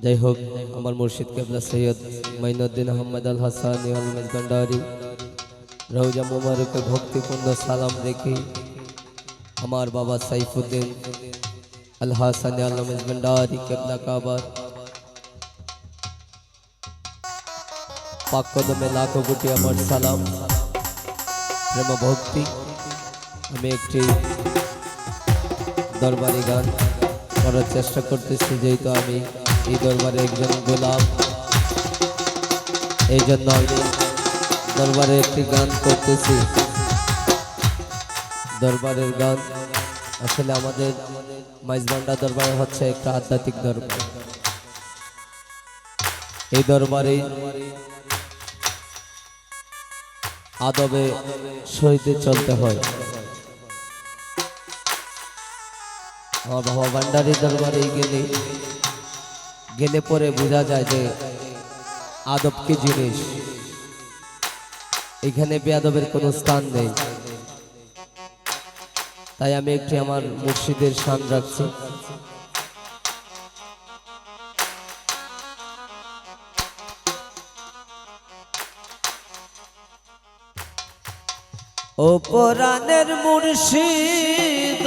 যাই হোক আমার মুর্শিদ কেবলা সৈয়দ মাইনুদ্দিন আহমদ আল হাসান আলমেজ ভান্ডারি রৌজা মুবারকে ভক্তিপূর্ণ সালাম রেখে আমার বাবা সাইফুদ্দিন আল হাসান আলমেজ ভান্ডারি কেবলা কাবার পাক কদমে লাখো কোটি আমার সালাম প্রেম ভক্তি আমি একটি দরবারি গান করার চেষ্টা করতেছি যেহেতু আমি এই দরবারে একজন গোলাম। এই জন্য আমি দরবারে একটি গান করতেছি। দরবারের গান আসলে আমাদের মাইজবান্ডা দরবারে হচ্ছে একটা আধ্যাত্মিক দরবার। এই দরবারে আদবে সহিতে চলতে হয়। আমার বাবা ভান্ডারি দরবারে গেলে গেলে পরে বোঝা যায় যে আদব কি জিনিস? এখানে বেয়াদবের কোনো স্থান নেই। তাই আমি একটি আমার মুর্শিদের শান রাখছি। ও পরাণের মুর্শিদ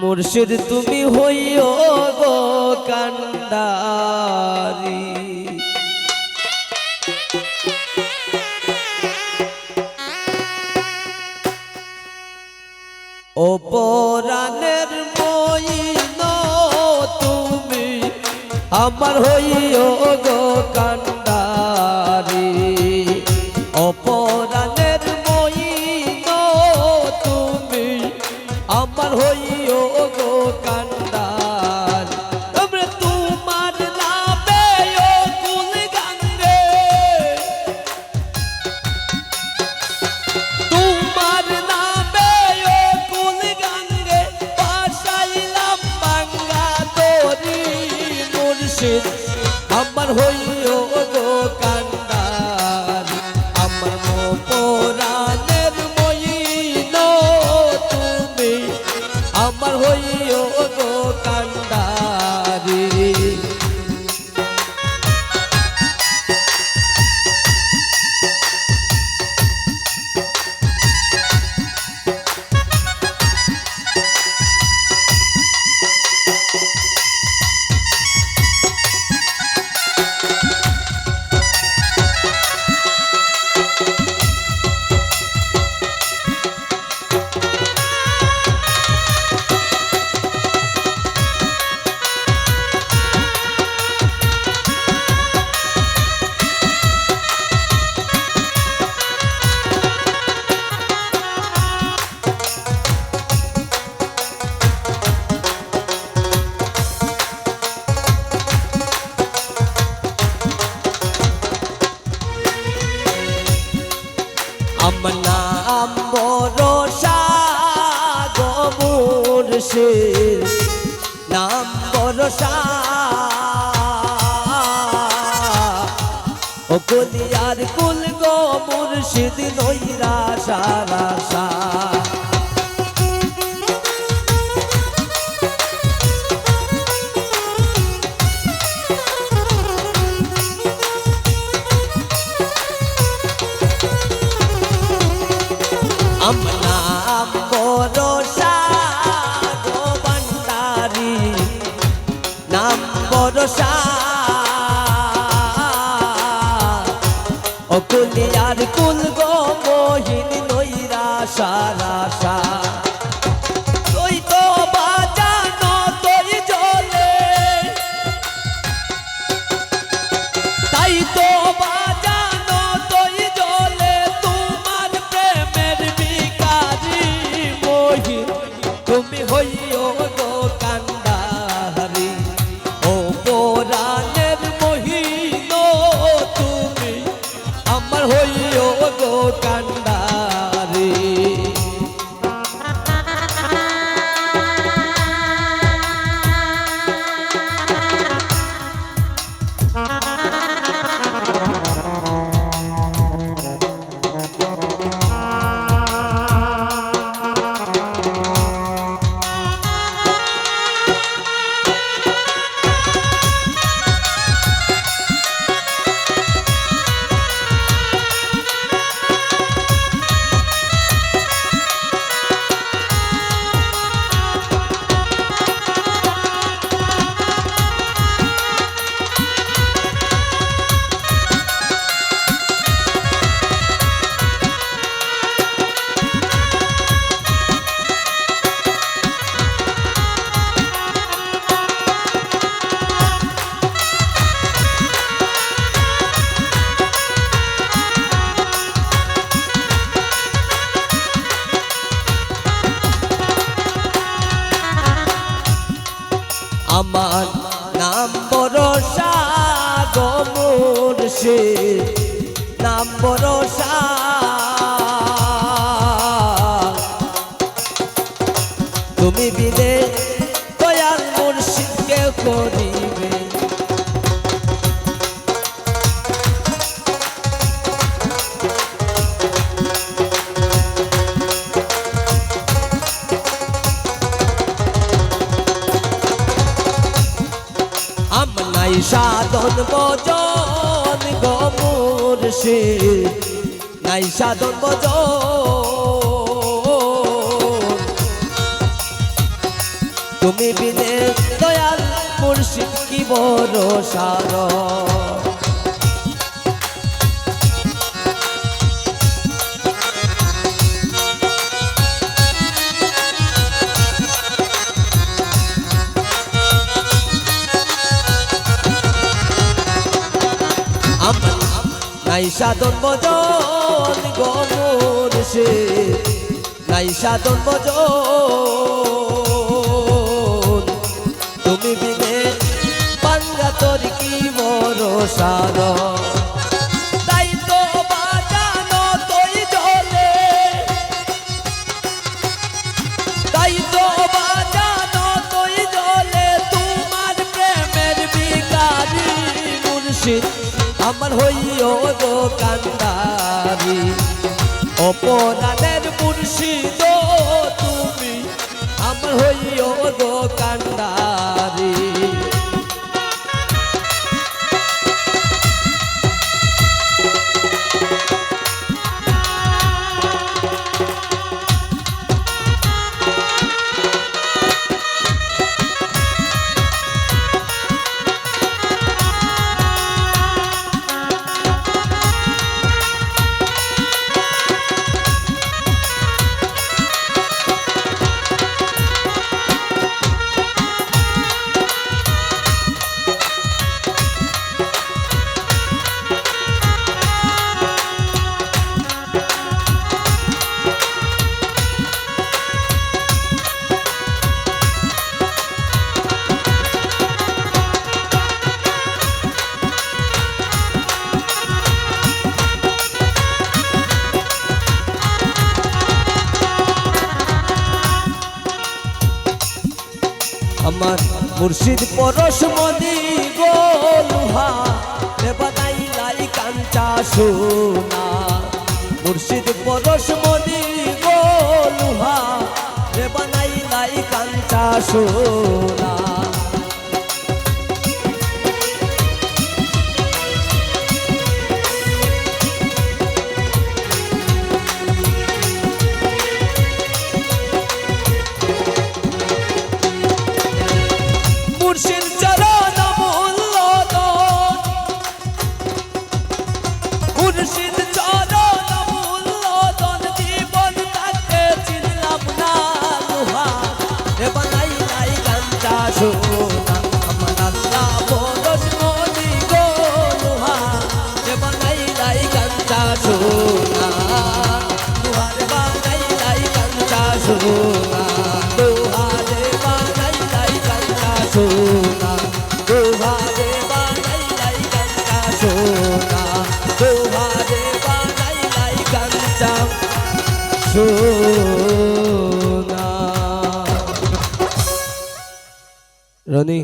মুর্শিদ তুমি হইও গো কান্ডারি ও পরাণের মইন তুমি আমার হইও গো কান্ডারি আমার নাম বরসা গমুর্শিদ নাম বরসা ও কুলিয়ার কুল গো মুর্শিদ নইরা সারা সা। অকুলিয়ার কুল মুর্শি নাম ভরসা। তুমি বিদে দয়াল মুর্শিদকে করিবে। সাধন বদ গমুর সে নাই সাধন বজ। তুমি বিনে দয়াল মুর্শিদ কি বড় সার নাই সাধন গমন সে নাই সাধন বজন তুমি বিনে পাঙ্গা তোর কি বড় কান্দারি। অপরাধের মুর্শিদ তুমি আমার হইও আমার মুর্শিদ পরশ মদি গোলুহা বানাই লাই কাঞ্চা সোনা। মুর্শিদ পরশ মদি গোলুহা বানাই লাই কাঞ্চা সোনা। সোনা লোহারে বানাই নাই গাঞ্জা সোনা। রনি